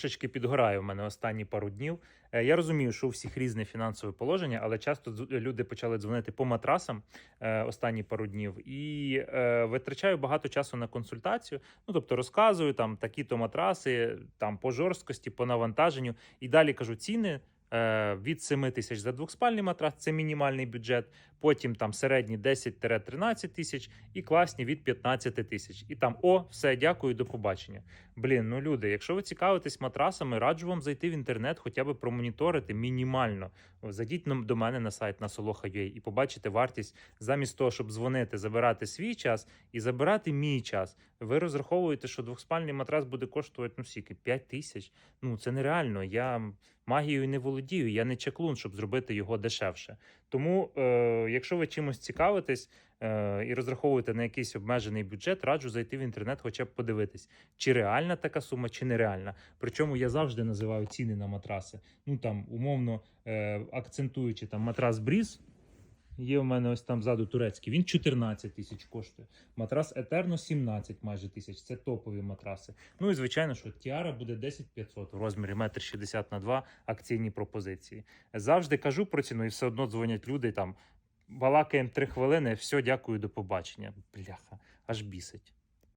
Трошечки підгорає в мене останні пару днів. Е, Я розумію, що у всіх різне фінансове положення, але часто люди почали дзвонити по матрасам е, останні пару днів і е, витрачаю багато часу на консультацію. Ну тобто розказую там такі-то матраси, там по жорсткості, по навантаженню. І далі кажу ціни. Е, Від 7 тисяч за двохспальний матрас, це мінімальний бюджет. Потім там середні 10-13 тисяч і класні від 15 тисяч. І там о, все, дякую, до побачення. Блін, ну люди, якщо ви цікавитесь матрасами, раджу вам зайти в інтернет, хоча б промоніторити мінімально. Зайдіть до мене на сайт на Soloha.ua і побачите вартість замість того, щоб дзвонити, забирати свій час і забирати мій час. Ви розраховуєте, що двохспальний матрас буде коштувати ну скільки? 5 тисяч. Ну це нереально. Я магією не володію. Я не чеклун, щоб зробити його дешевше. Тому, е, якщо ви чимось цікавитесь е, і розраховуєте на якийсь обмежений бюджет, раджу зайти в інтернет, хоча б подивитись, чи реальна така сума, чи нереальна. Причому я завжди називаю ціни на матраси. Ну там умовно е, акцентуючи там матрас Бріз. Є в мене ось там ззаду турецький. Він 14 тисяч коштує. Матрас Етерно 17 майже тисяч. Це топові матраси. Ну і звичайно, що Тіара буде 10 500 в розмірі 1,60 м на 2 акційні пропозиції. Завжди кажу про ціну, і все одно дзвонять люди там. Балакаємо 3 хвилини. Все, дякую, до побачення. Бляха, аж бісить.